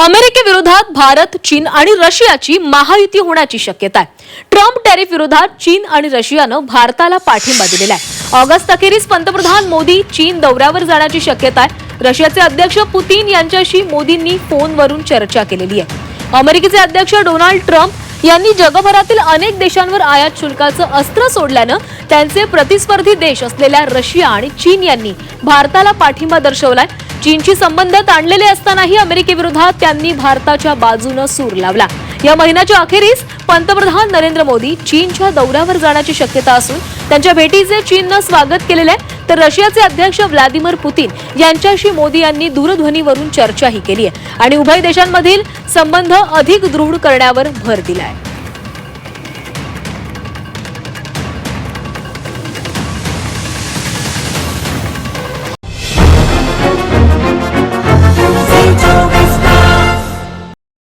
अमेरिकेविरोधात भारत चीन आणि रशियाची महायुती होण्याची शक्यता आहे. ट्रम्प टॅरिफ विरोधात चीन आणि रशियानं भारताला पाठिंबा दिलेला आहे. ऑगस्ट अखेरीस पंतप्रधान मोदी चीन दौऱ्यावर जाण्याची शक्यता आहे. रशियाचे अध्यक्ष पुतीन यांच्याशी मोदींनी फोनवरून चर्चा केलेली आहे. अमेरिकेचे अध्यक्ष डोनाल्ड ट्रम्प यांनी जगभरातील अनेक देशांवर आयात शुल्काचं अस्त्र सोडल्यानं त्यांचे प्रतिस्पर्धी देश असलेल्या रशिया आणि चीन यांनी भारताला पाठिंबा दर्शवलाय. चीनशी संबंध ताणलेले असतानाही अमेरिकेविरोधात त्यांनी भारताच्या बाजूनं सूर लावला. या महिन्याच्या अखेरीस पंतप्रधान नरेंद्र मोदी चीनच्या दौऱ्यावर जाण्याची शक्यता असून त्यांच्या भेटीचे चीननं स्वागत केलेलं आहे तर रशियाचे अध्यक्ष व्लादिमीर पुतीन यांच्याशी मोदी यांनी दूरध्वनीवरून चर्चाही केली आहे आणि उभय देशांमधील संबंध अधिक दृढ करण्यावर भर दिला आहे